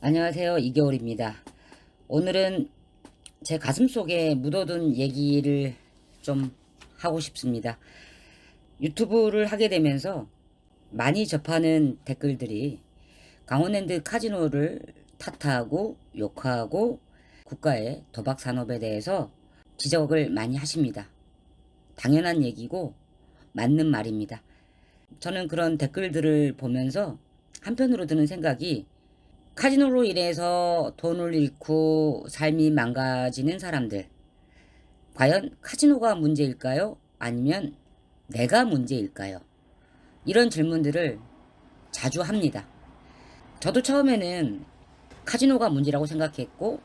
안녕하세요. 이겨울입니다. 오늘은 제 가슴 속에 묻어둔 얘기를 좀 하고 싶습니다. 유튜브를 하게 되면서 많이 접하는 댓글들이 강원랜드 카지노를 탓하고 욕하고 국가의 도박 산업에 대해서 지적을 많이 하십니다. 당연한 얘기고 맞는 말입니다. 저는 그런 댓글들을 보면서 한편으로 드는 생각이 카지노로 인해서 돈을 잃고 삶이 망가지는 사람들. 과연 카지노가 문제일까요? 아니면 내가 문제일까요? 이런 질문들을 자주 합니다. 저도 처음에는 카지노가 문제라고 생각했고,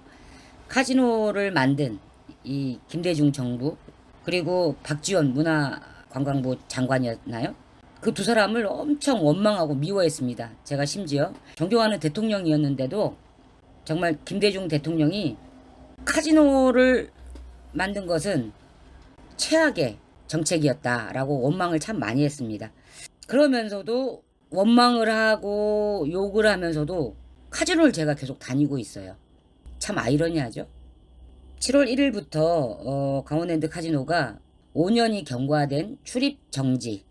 카지노를 만든 이 김대중 정부, 그리고 박지원 문화관광부 장관이었나요? 그 두 사람을 엄청 원망하고 미워했습니다. 제가 심지어 존경하는 대통령이었는데도 정말 김대중 대통령이 카지노를 만든 것은 최악의 정책이었다라고 원망을 참 많이 했습니다. 그러면서도 원망을 하고 욕을 하면서도 카지노를 제가 계속 다니고 있어요. 참 아이러니하죠. 7월 1일부터 어, 강원랜드 카지노가 5년이 경과된 출입 정지,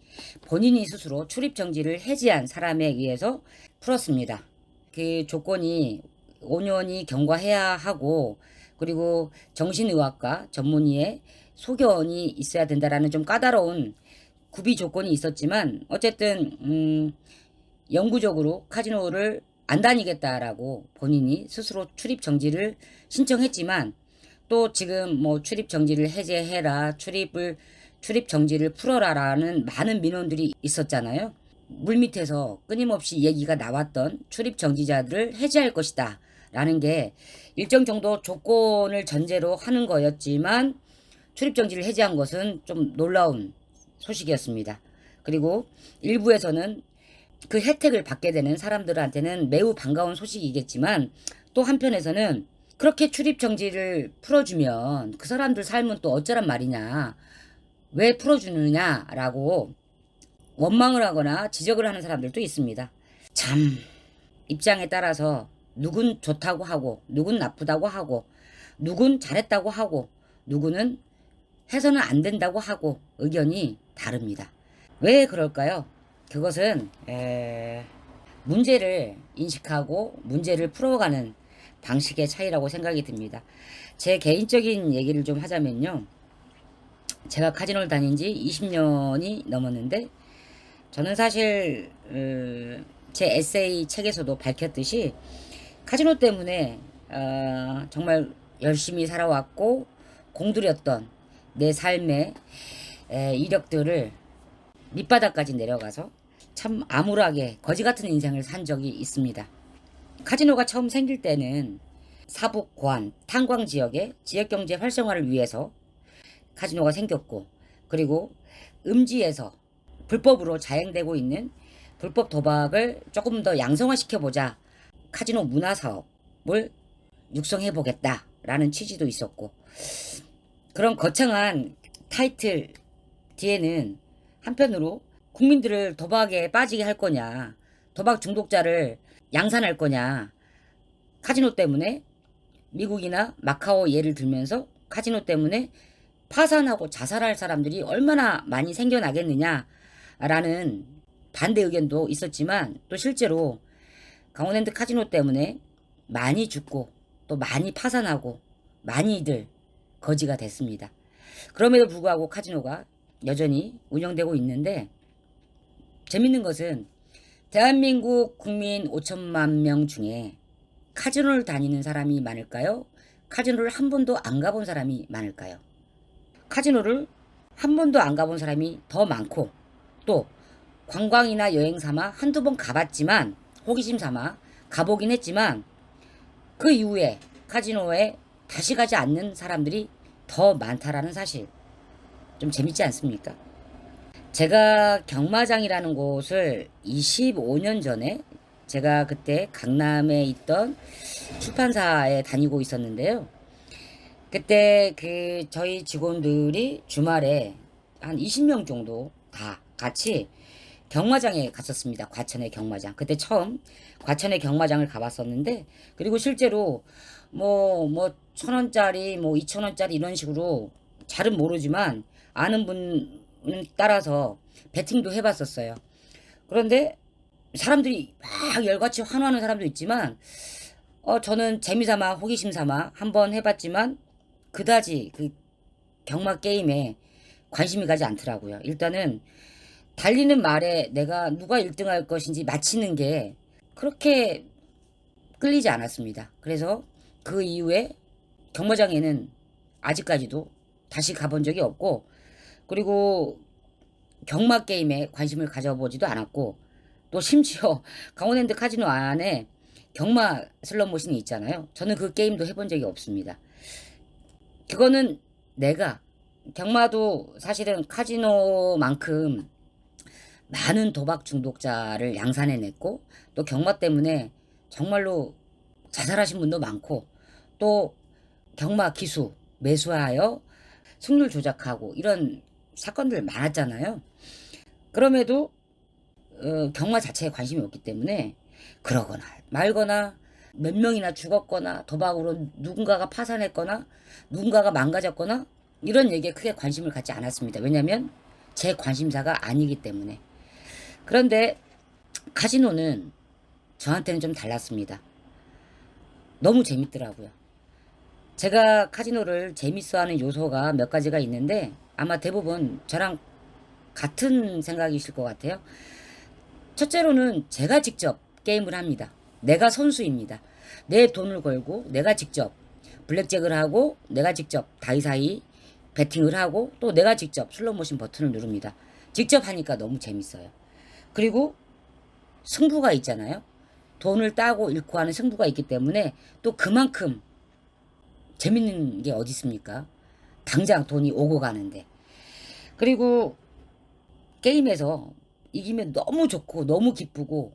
본인이 스스로 출입 정지를 해지한 사람에 의해서 풀었습니다. 그 조건이 5년이 경과해야 하고 그리고 정신의학과 전문의의 소견이 있어야 된다라는 좀 까다로운 구비 조건이 있었지만 어쨌든 음, 영구적으로 카지노를 안 다니겠다라고 본인이 스스로 출입 정지를 신청했지만 또 지금 뭐 출입 정지를 해제해라 출입을 출입 정지를 풀어라라는 많은 민원들이 있었잖아요. 물밑에서 끊임없이 얘기가 나왔던 출입 정지자들을 해제할 것이다. 라는 게 일정 정도 조건을 전제로 하는 거였지만 출입 정지를 해제한 것은 좀 놀라운 소식이었습니다. 그리고 일부에서는 그 혜택을 받게 되는 사람들한테는 매우 반가운 소식이겠지만 또 한편에서는 그렇게 출입 정지를 풀어주면 그 사람들 삶은 또 어쩌란 말이냐. 왜 풀어주느냐라고 원망을 하거나 지적을 하는 사람들도 있습니다. 참 입장에 따라서 누군 좋다고 하고 누군 나쁘다고 하고 누군 잘했다고 하고 누구는 해서는 안 된다고 하고 의견이 다릅니다. 왜 그럴까요? 그것은 에... 문제를 인식하고 문제를 풀어가는 방식의 차이라고 생각이 듭니다. 제 개인적인 얘기를 좀 하자면요. 제가 카지노를 다닌 지 20년이 넘었는데 저는 사실 어, 제 에세이 책에서도 밝혔듯이 카지노 때문에 어, 정말 열심히 살아왔고 공들였던 내 삶의 에, 이력들을 밑바닥까지 내려가서 참 암울하게 거지 같은 인생을 산 적이 있습니다. 카지노가 처음 생길 때는 사북, 고안, 탄광 지역의 지역경제 활성화를 위해서 카지노가 생겼고 그리고 음지에서 불법으로 자행되고 있는 불법 도박을 조금 더 양성화시켜 보자. 카지노 문화 사업을 육성해 보겠다라는 취지도 있었고 그런 거창한 타이틀 뒤에는 한편으로 국민들을 도박에 빠지게 할 거냐 도박 중독자를 양산할 거냐 카지노 때문에 미국이나 마카오 예를 들면서 카지노 때문에 파산하고 자살할 사람들이 얼마나 많이 생겨나겠느냐라는 반대 의견도 있었지만 또 실제로 강원랜드 카지노 때문에 많이 죽고 또 많이 파산하고 많이들 거지가 됐습니다. 그럼에도 불구하고 카지노가 여전히 운영되고 있는데 재밌는 것은 대한민국 국민 5천만 명 중에 카지노를 다니는 사람이 많을까요? 카지노를 한 번도 안 가본 사람이 많을까요? 카지노를 한 번도 안 가본 사람이 더 많고 또 관광이나 여행 삼아 한두 번 가봤지만 호기심 삼아 가보긴 했지만 그 이후에 카지노에 다시 가지 않는 사람들이 더 많다라는 사실 좀 재밌지 않습니까? 제가 경마장이라는 곳을 25년 전에 제가 그때 강남에 있던 출판사에 다니고 있었는데요. 그때 그 저희 직원들이 주말에 한 20명 정도 다 같이 경마장에 갔었습니다. 과천의 경마장. 그때 처음 과천의 경마장을 가봤었는데 그리고 실제로 뭐 뭐 천 원짜리 뭐 이천 원짜리 이런 식으로 잘은 모르지만 아는 분은 따라서 베팅도 해봤었어요. 그런데 사람들이 막 열같이 환호하는 사람도 있지만 어 저는 재미삼아 호기심 삼아 한번 해봤지만 그다지 그 경마 게임에 관심이 가지 않더라고요. 일단은 달리는 말에 내가 누가 1등 할 것인지 맞히는 게 그렇게 끌리지 않았습니다. 그래서 그 이후에 경마장에는 아직까지도 다시 가본 적이 없고 그리고 경마 게임에 관심을 가져보지도 않았고 또 심지어 강원랜드 카지노 안에 경마 슬롯머신이 있잖아요. 저는 그 게임도 해본 적이 없습니다. 그거는 내가 경마도 사실은 카지노만큼 많은 도박 중독자를 양산해냈고 또 경마 때문에 정말로 자살하신 분도 많고 또 경마 기수 매수하여 승률 조작하고 이런 사건들 많았잖아요. 그럼에도 어, 경마 자체에 관심이 없기 때문에 그러거나 말거나 몇 명이나 죽었거나 도박으로 누군가가 파산했거나 누군가가 망가졌거나 이런 얘기에 크게 관심을 갖지 않았습니다. 왜냐하면 제 관심사가 아니기 때문에. 그런데 카지노는 저한테는 좀 달랐습니다. 너무 재밌더라고요. 제가 카지노를 재밌어하는 요소가 몇 가지가 있는데 아마 대부분 저랑 같은 생각이실 것 같아요. 첫째로는 제가 직접 게임을 합니다. 내가 선수입니다. 내 돈을 걸고 내가 직접 블랙잭을 하고 내가 직접 다이사이 베팅을 하고 또 내가 직접 슬로모션 버튼을 누릅니다. 직접 하니까 너무 재밌어요. 그리고 승부가 있잖아요. 돈을 따고 잃고 하는 승부가 있기 때문에 또 그만큼 재밌는 게 어디 있습니까? 당장 돈이 오고 가는데. 그리고 게임에서 이기면 너무 좋고 너무 기쁘고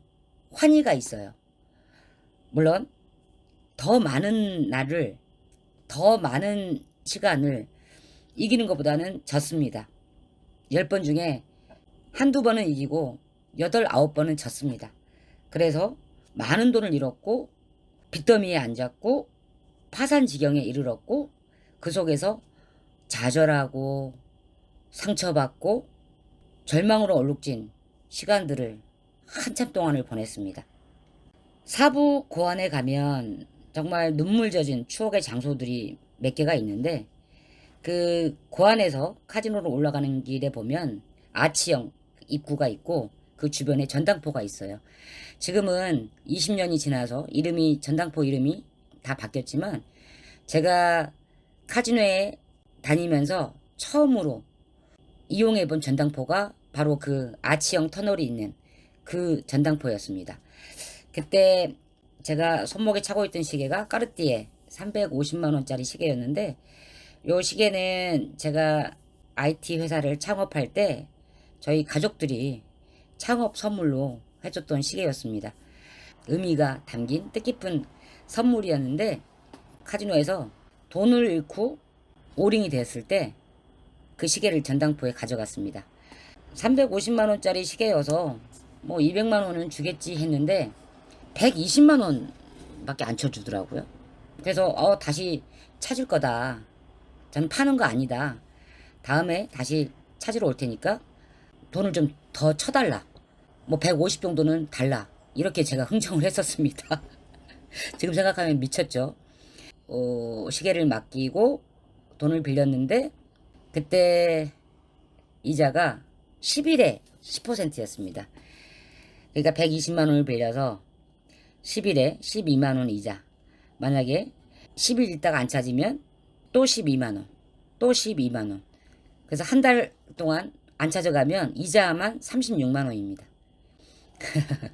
환희가 있어요. 물론 더 많은 날을 더 많은 시간을 이기는 것보다는 졌습니다. 10번 중에 한두 번은 이기고 8, 9번은 졌습니다. 그래서 많은 돈을 잃었고 빚더미에 앉았고 파산 지경에 이르렀고 그 속에서 좌절하고 상처받고 절망으로 얼룩진 시간들을 한참 동안을 보냈습니다. 사부 고안에 가면 정말 눈물 젖은 추억의 장소들이 몇 개가 있는데 그 고안에서 카지노로 올라가는 길에 보면 아치형 입구가 있고 그 주변에 전당포가 있어요. 지금은 20년이 지나서 이름이 전당포 이름이 다 바뀌었지만 제가 카지노에 다니면서 처음으로 이용해 본 전당포가 바로 그 아치형 터널이 있는 그 전당포였습니다. 그때 제가 손목에 차고 있던 시계가 까르띠에 350만 원짜리 시계였는데 요 시계는 제가 IT 회사를 창업할 때 저희 가족들이 창업 선물로 해줬던 시계였습니다. 의미가 담긴 뜻깊은 선물이었는데 카지노에서 돈을 잃고 오링이 됐을 때 그 시계를 전당포에 가져갔습니다. 350만 원짜리 시계여서 뭐 200만 원은 주겠지 했는데 120만 원밖에 안 쳐주더라고요. 그래서 어 다시 찾을 거다. 저는 파는 거 아니다. 다음에 다시 찾으러 올 테니까 돈을 좀 더 쳐달라. 뭐 150 정도는 달라. 이렇게 제가 흥청을 했었습니다. 지금 생각하면 미쳤죠. 어, 시계를 맡기고 돈을 빌렸는데 그때 이자가 10일에 10%였습니다. 그러니까 120만 원을 빌려서 10일에 12만 원 이자. 만약에 10일 있다가 안 찾으면 또 12만 원. 또 12만 원. 그래서 한 달 동안 안 찾아가면 이자만 36만 원입니다.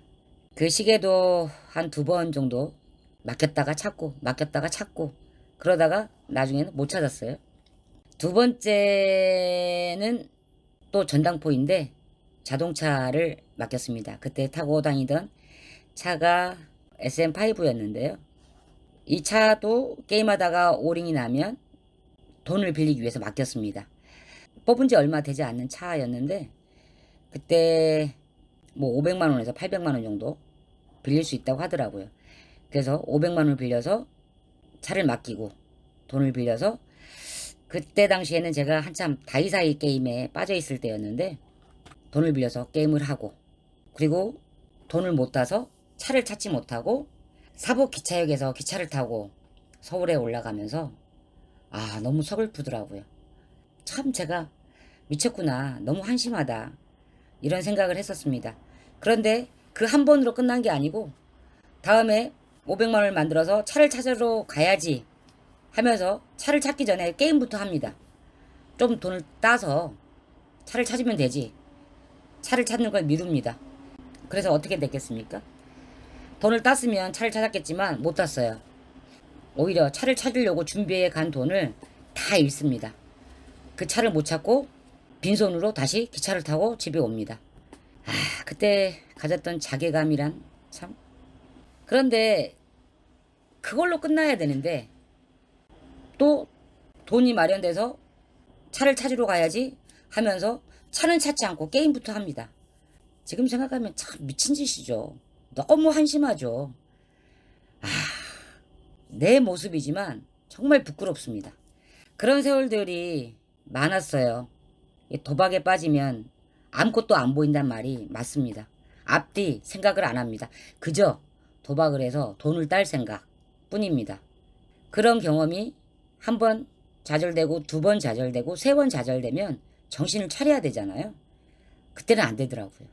그 시계도 한 두 번 정도 맡겼다가 찾고 맡겼다가 찾고 그러다가 나중에는 못 찾았어요. 두 번째는 또 전당포인데 자동차를 맡겼습니다. 그때 타고 다니던 차가 SM5였는데요. 이 차도 게임하다가 오링이 나면 돈을 빌리기 위해서 맡겼습니다. 뽑은 지 얼마 되지 않는 차였는데 그때 뭐 500만 원에서 800만 원 정도 빌릴 수 있다고 하더라고요. 그래서 500만 원을 빌려서 차를 맡기고 돈을 빌려서 그때 당시에는 제가 한참 다이사이 게임에 빠져 있을 때였는데 돈을 빌려서 게임을 하고 그리고 돈을 못 따서 차를 찾지 못하고 사복 기차역에서 기차를 타고 서울에 올라가면서 아 너무 서글프더라고요. 참 제가 미쳤구나 너무 한심하다 이런 생각을 했었습니다. 그런데 그 한 번으로 끝난 게 아니고 다음에 500만 원을 만들어서 차를 찾으러 가야지 하면서 차를 찾기 전에 게임부터 합니다. 좀 돈을 따서 차를 찾으면 되지. 차를 찾는 걸 미룹니다. 그래서 어떻게 됐겠습니까? 돈을 땄으면 차를 찾았겠지만 못 땄어요. 오히려 차를 찾으려고 준비해 간 돈을 다 잃습니다. 그 차를 못 찾고 빈손으로 다시 기차를 타고 집에 옵니다. 아, 그때 가졌던 자괴감이란 참. 그런데 그걸로 끝나야 되는데 또 돈이 마련돼서 차를 찾으러 가야지 하면서 차는 찾지 않고 게임부터 합니다. 지금 생각하면 참 미친 짓이죠. 너무 한심하죠. 아, 내 모습이지만 정말 부끄럽습니다. 그런 세월들이 많았어요. 이 도박에 빠지면 아무것도 안 보인단 말이 맞습니다. 앞뒤 생각을 안 합니다. 그저 도박을 해서 돈을 딸 생각 뿐입니다. 그런 경험이 한 번 좌절되고 두 번 좌절되고 세 번 좌절되면 정신을 차려야 되잖아요. 그때는 안 되더라고요.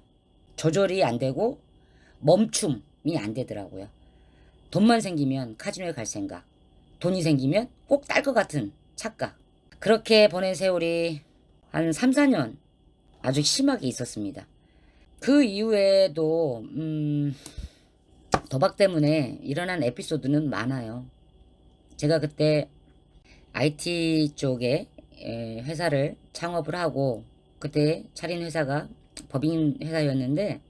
조절이 안 되고 멈춤이 안 되더라고요. 돈만 생기면 카지노에 갈 생각. 돈이 생기면 꼭 딸 것 같은 착각. 그렇게 보낸 세월이 한 3, 4년 아주 심하게 있었습니다. 그 이후에도 음, 도박 때문에 일어난 에피소드는 많아요. 제가 그때 IT 쪽에 에, 회사를 창업을 하고 그때 차린 회사가 법인 회사였는데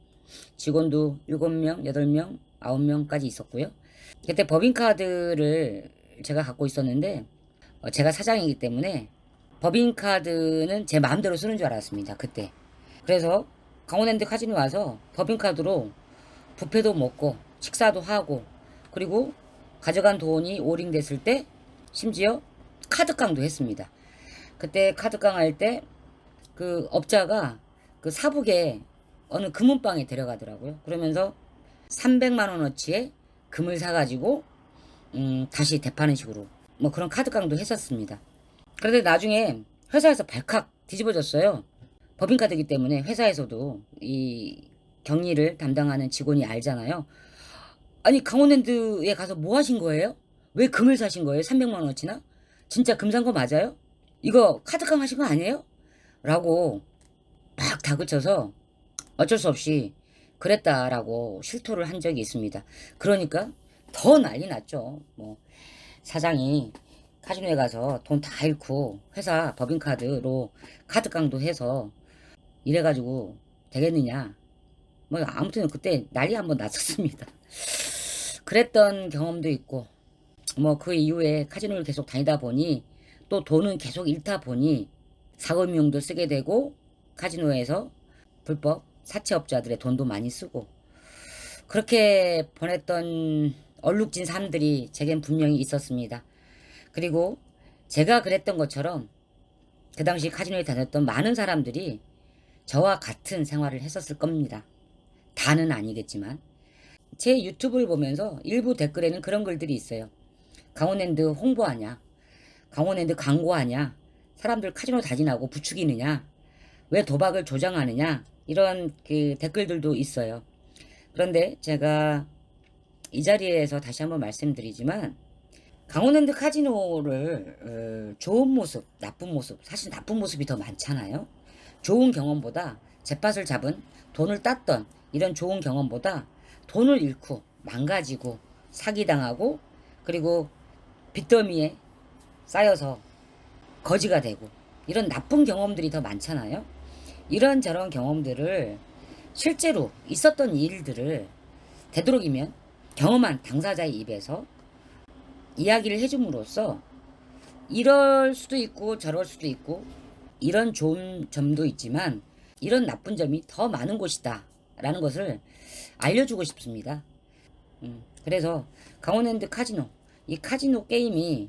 직원도 7명, 8명, 9명까지 있었고요. 그때 법인카드를 제가 갖고 있었는데 어, 제가 사장이기 때문에 법인카드는 제 마음대로 쓰는 줄 알았습니다. 그때. 그래서 강원랜드 카지노 와서 법인카드로 부페도 먹고 식사도 하고 그리고 가져간 돈이 오링 됐을 때 심지어 카드깡도 했습니다. 그때 카드깡 할 때 그 업자가 그 사북에 어느 금은방에 데려가더라고요. 그러면서 300만 원어치의 금을 사가지고 음, 다시 대파는 식으로 뭐 그런 카드깡도 했었습니다. 그런데 나중에 회사에서 발칵 뒤집어졌어요. 법인카드이기 때문에 회사에서도 이 격리를 담당하는 직원이 알잖아요. 아니 강원랜드에 가서 뭐 하신 거예요? 왜 금을 사신 거예요? 300만 원어치나? 진짜 금 산 거 맞아요? 이거 카드깡 하신 거 아니에요? 라고 막 다그쳐서 어쩔 수 없이 그랬다라고 실토를 한 적이 있습니다. 그러니까 더 난리 났죠. 뭐 사장이 카지노에 가서 돈 다 잃고 회사 법인카드로 카드깡도 해서 이래가지고 되겠느냐. 뭐 아무튼 그때 난리 한번 났었습니다. 그랬던 경험도 있고 뭐 그 이후에 카지노를 계속 다니다 보니 또 돈은 계속 잃다 보니 사금융도 쓰게 되고 카지노에서 불법 사채업자들의 돈도 많이 쓰고 그렇게 보냈던 얼룩진 삶들이 제겐 분명히 있었습니다. 그리고 제가 그랬던 것처럼 그 당시 카지노에 다녔던 많은 사람들이 저와 같은 생활을 했었을 겁니다. 다는 아니겠지만 제 유튜브를 보면서 일부 댓글에는 그런 글들이 있어요. 강원랜드 홍보하냐? 강원랜드 광고하냐? 사람들 카지노 다니라고 부추기느냐? 왜 도박을 조장하느냐? 이런 그 댓글들도 있어요. 그런데 제가 이 자리에서 다시 한번 말씀드리지만 강원랜드 카지노를 어, 좋은 모습, 나쁜 모습, 사실 나쁜 모습이 더 많잖아요. 좋은 경험보다 잿밭을 잡은 돈을 땄던 이런 좋은 경험보다 돈을 잃고 망가지고 사기당하고 그리고 빚더미에 쌓여서 거지가 되고 이런 나쁜 경험들이 더 많잖아요. 이런저런 경험들을 실제로 있었던 일들을 되도록이면 경험한 당사자의 입에서 이야기를 해줌으로써 이럴 수도 있고 저럴 수도 있고 이런 좋은 점도 있지만 이런 나쁜 점이 더 많은 곳이다 있다라는 것을 알려주고 싶습니다. 음, 그래서 강원랜드 카지노 이 카지노 게임이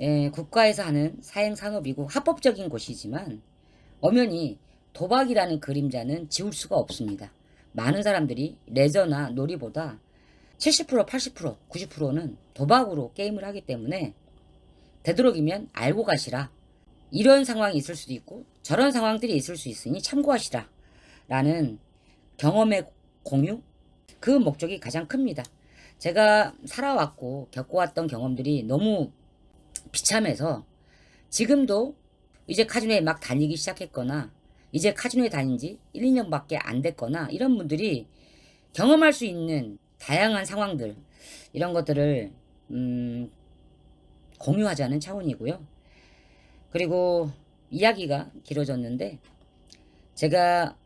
에, 국가에서 하는 사행 산업이고 합법적인 곳이지만 엄연히 도박이라는 그림자는 지울 수가 없습니다. 많은 사람들이 레저나 놀이보다 70% 80% 90%는 도박으로 게임을 하기 때문에 되도록이면 알고 가시라. 이런 상황이 있을 수도 있고 저런 상황들이 있을 수 있으니 참고하시라. 라는 경험의 공유? 그 목적이 가장 큽니다. 제가 살아왔고 겪어왔던 경험들이 너무 비참해서 지금도 이제 카지노에 막 다니기 시작했거나 이제 카지노에 다닌 지 1, 2년밖에 안 됐거나 이런 분들이 경험할 수 있는 다양한 상황들 이런 것들을 음, 공유하자는 차원이고요. 그리고 이야기가 길어졌는데 제가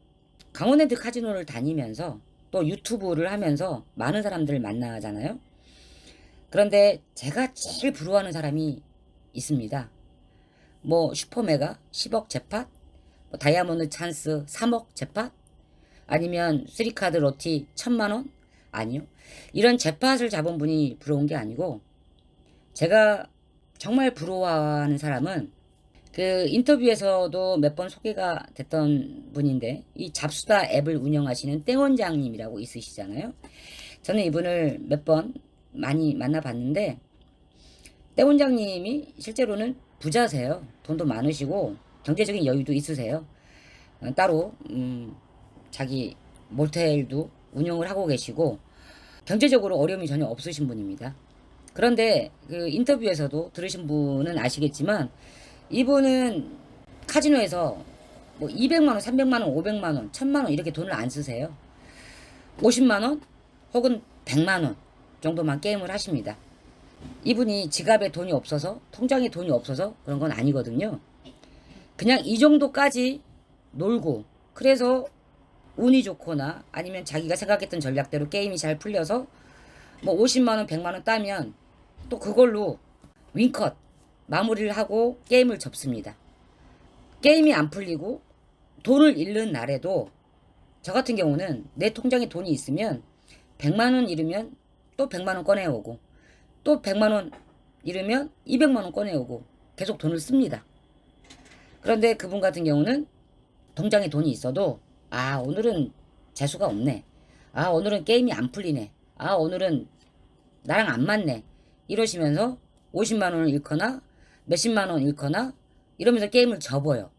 강원랜드 카지노를 다니면서 또 유튜브를 하면서 많은 사람들을 만나잖아요. 그런데 제가 제일 부러워하는 사람이 있습니다. 뭐 슈퍼메가 10억 재팟, 뭐 다이아몬드 찬스 3억 재팟, 아니면 쓰리카드 로티 1000만 원? 아니요. 이런 재팟을 잡은 분이 부러운 게 아니고 제가 정말 부러워하는 사람은 그 인터뷰에서도 몇 번 소개가 됐던 분인데 이 잡수다 앱을 운영하시는 땡원장님이라고 있으시잖아요. 저는 이분을 몇 번 많이 만나봤는데 땡원장님이 실제로는 부자세요. 돈도 많으시고 경제적인 여유도 있으세요. 어, 따로 음, 자기 모텔도 운영을 하고 계시고 경제적으로 어려움이 전혀 없으신 분입니다. 그런데 그 인터뷰에서도 들으신 분은 아시겠지만 이분은 카지노에서 뭐 200만 원, 300만 원, 500만 원, 1000만 원 이렇게 돈을 안 쓰세요. 50만 원 혹은 100만 원 정도만 게임을 하십니다. 이분이 지갑에 돈이 없어서 통장에 돈이 없어서 그런 건 아니거든요. 그냥 이 정도까지 놀고 그래서 운이 좋거나 아니면 자기가 생각했던 전략대로 게임이 잘 풀려서 뭐 50만 원, 100만 원 따면 또 그걸로 윈컷 마무리를 하고 게임을 접습니다. 게임이 안 풀리고 돈을 잃는 날에도 저 같은 경우는 내 통장에 돈이 있으면 100만 원 잃으면 또 100만 원 꺼내오고 또 100만 원 잃으면 200만 원 꺼내오고 계속 돈을 씁니다. 그런데 그분 같은 경우는 통장에 돈이 있어도 아 오늘은 재수가 없네. 아 오늘은 게임이 안 풀리네. 아 오늘은 나랑 안 맞네. 이러시면서 50만 원을 잃거나 몇십만 원 잃거나 이러면서 게임을 접어요.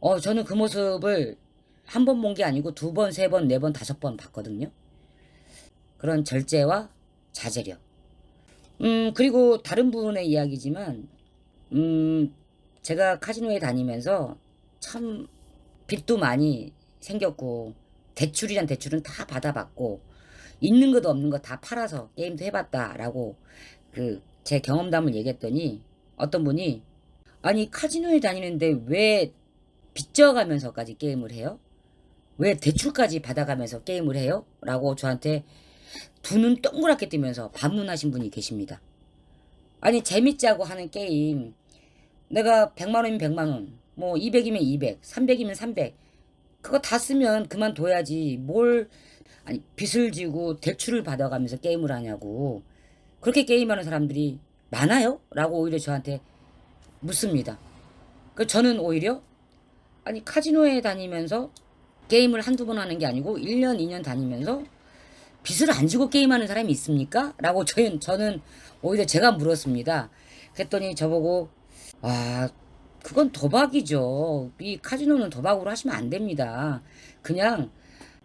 어 저는 그 모습을 한 번 본 게 아니고 두 번, 세 번, 네 번, 다섯 번 봤거든요. 그런 절제와 자제력. 음, 그리고 다른 분의 이야기지만, 음, 제가 카지노에 다니면서 참 빚도 많이 생겼고, 대출이란 대출은 다 받아봤고, 있는 것도 없는 거 다 팔아서 게임도 해봤다라고 그 제 경험담을 얘기했더니 어떤 분이 아니 카지노에 다니는데 왜 빚져가면서까지 게임을 해요? 왜 대출까지 받아가면서 게임을 해요? 라고 저한테 두 눈 동그랗게 뜨면서 반문하신 분이 계십니다. 아니 재밌자고 하는 게임 내가 100만 원이면 100만 원, 뭐 200이면 200, 300이면 300 그거 다 쓰면 그만둬야지 뭘 아니 빚을 지고 대출을 받아가면서 게임을 하냐고 그렇게 게임하는 사람들이 많아요? 라고 오히려 저한테 묻습니다. 그 저는 오히려 아니 카지노에 다니면서 게임을 한두 번 하는 게 아니고 1년, 2년 다니면서 빚을 안 지고 게임하는 사람이 있습니까? 라고 저는, 저는 오히려 제가 물었습니다. 그랬더니 저보고 아 그건 도박이죠. 이 카지노는 도박으로 하시면 안 됩니다. 그냥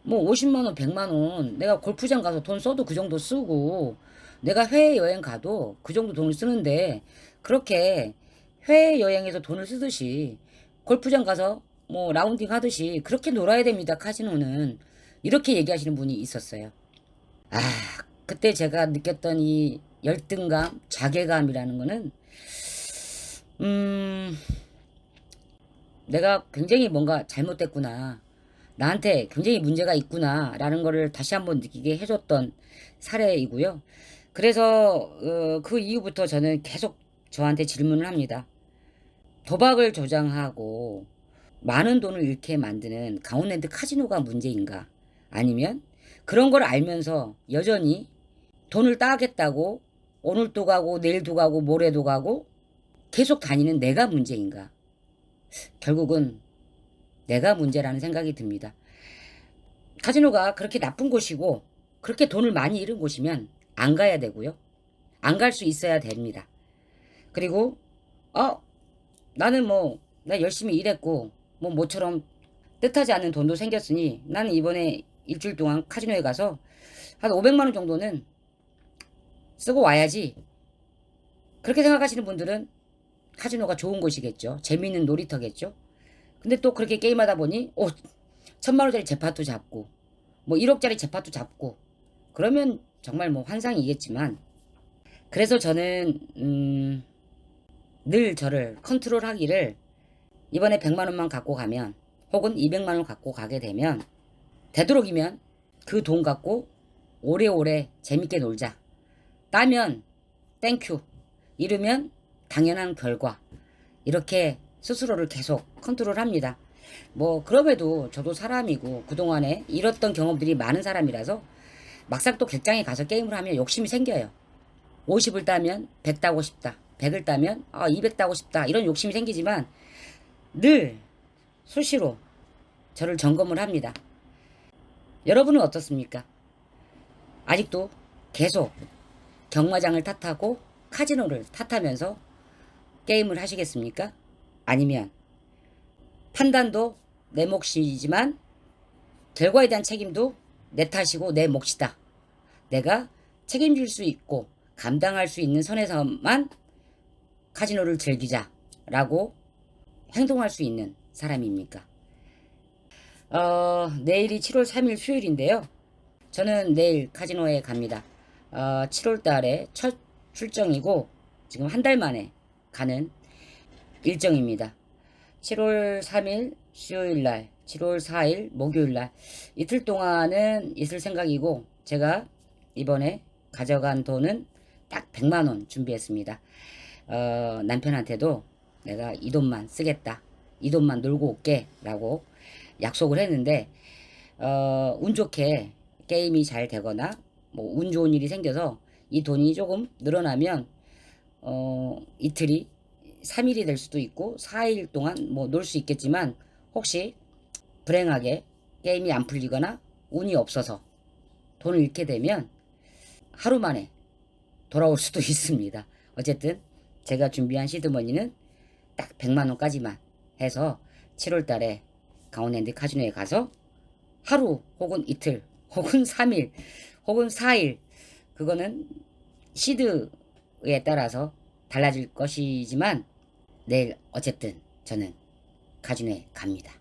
뭐 50만 원, 100만 원 내가 골프장 가서 돈 써도 그 정도 쓰고 내가 해외 여행 가도 그 정도 돈을 쓰는데 그렇게 해외 여행에서 돈을 쓰듯이 골프장 가서 뭐 라운딩 하듯이 그렇게 놀아야 됩니다. 카지노는 이렇게 얘기하시는 분이 있었어요. 아 그때 제가 느꼈던 이 열등감, 자괴감이라는 거는 음 내가 굉장히 뭔가 잘못됐구나. 나한테 굉장히 문제가 있구나 라는 거를 다시 한번 느끼게 해줬던 사례이고요. 그래서 어, 그 이후부터 저는 계속 저한테 질문을 합니다. 도박을 조장하고 많은 돈을 잃게 만드는 강원랜드 카지노가 문제인가? 아니면 그런 걸 알면서 여전히 돈을 따겠다고 오늘도 가고 내일도 가고 모레도 가고 계속 다니는 내가 문제인가? 결국은 내가 문제라는 생각이 듭니다. 카지노가 그렇게 나쁜 곳이고 그렇게 돈을 많이 잃은 곳이면 안 가야 되고요. 안 갈 수 있어야 됩니다. 그리고 어 나는 뭐 나 열심히 일했고 뭐 모처럼 뜻하지 않은 돈도 생겼으니 나는 이번에 일주일 동안 카지노에 가서 한 500만 원 정도는 쓰고 와야지. 그렇게 생각하시는 분들은 카지노가 좋은 곳이겠죠. 재미있는 놀이터겠죠. 근데 또 그렇게 게임하다 보니 오 천만 원짜리 재팟도 잡고 뭐 1억짜리 재팟도 잡고 그러면 정말 뭐 환상이겠지만 그래서 저는 음, 늘 저를 컨트롤하기를 이번에 100만 원만 갖고 가면 혹은 200만 원 갖고 가게 되면 되도록이면 그 돈 갖고 오래오래 재밌게 놀자. 따면 땡큐. 잃으면 당연한 결과. 이렇게 스스로를 계속 컨트롤합니다. 뭐 그럼에도 저도 사람이고 그동안에 잃었던 경험들이 많은 사람이라서 막상 또 객장에 가서 게임을 하면 욕심이 생겨요. 50을 따면 100 따고 싶다. 100을 따면 아, 200 따고 싶다. 이런 욕심이 생기지만 늘 수시로 저를 점검을 합니다. 여러분은 어떻습니까? 아직도 계속 경마장을 탓하고 카지노를 탓하면서 게임을 하시겠습니까? 아니면 판단도 내 몫이지만 결과에 대한 책임도 내 탓이고 내 몫이다. 내가 책임질 수 있고 감당할 수 있는 선에서만 카지노를 즐기자라고 행동할 수 있는 사람입니까? 어, 내일이 7월 3일 수요일인데요. 저는 내일 카지노에 갑니다. 어, 7월 달에 첫 출정이고 지금 한 달 만에 가는 일정입니다. 7월 3일 수요일 날, 7월 4일 목요일 날 이틀 동안은 있을 생각이고 제가 이번에 가져간 돈은 딱 100만 원 준비했습니다. 어, 남편한테도 내가 이 돈만 쓰겠다. 이 돈만 놀고 올게. 라고 약속을 했는데, 어, 운 좋게 게임이 잘 되거나, 뭐, 운 좋은 일이 생겨서 이 돈이 조금 늘어나면, 어, 이틀이 3일이 될 수도 있고, 4일 동안 뭐 놀 수 있겠지만, 혹시 불행하게 게임이 안 풀리거나, 운이 없어서 돈을 잃게 되면, 하루 만에 돌아올 수도 있습니다. 어쨌든, 제가 준비한 시드머니는 딱 100만 원까지만 해서 7월 달에 강원랜드 카지노에 가서 하루 혹은 이틀 혹은 3일 혹은 4일 그거는 시드 에 따라서 달라질 것이지만 내일 어쨌든 저는 카지노에 갑니다.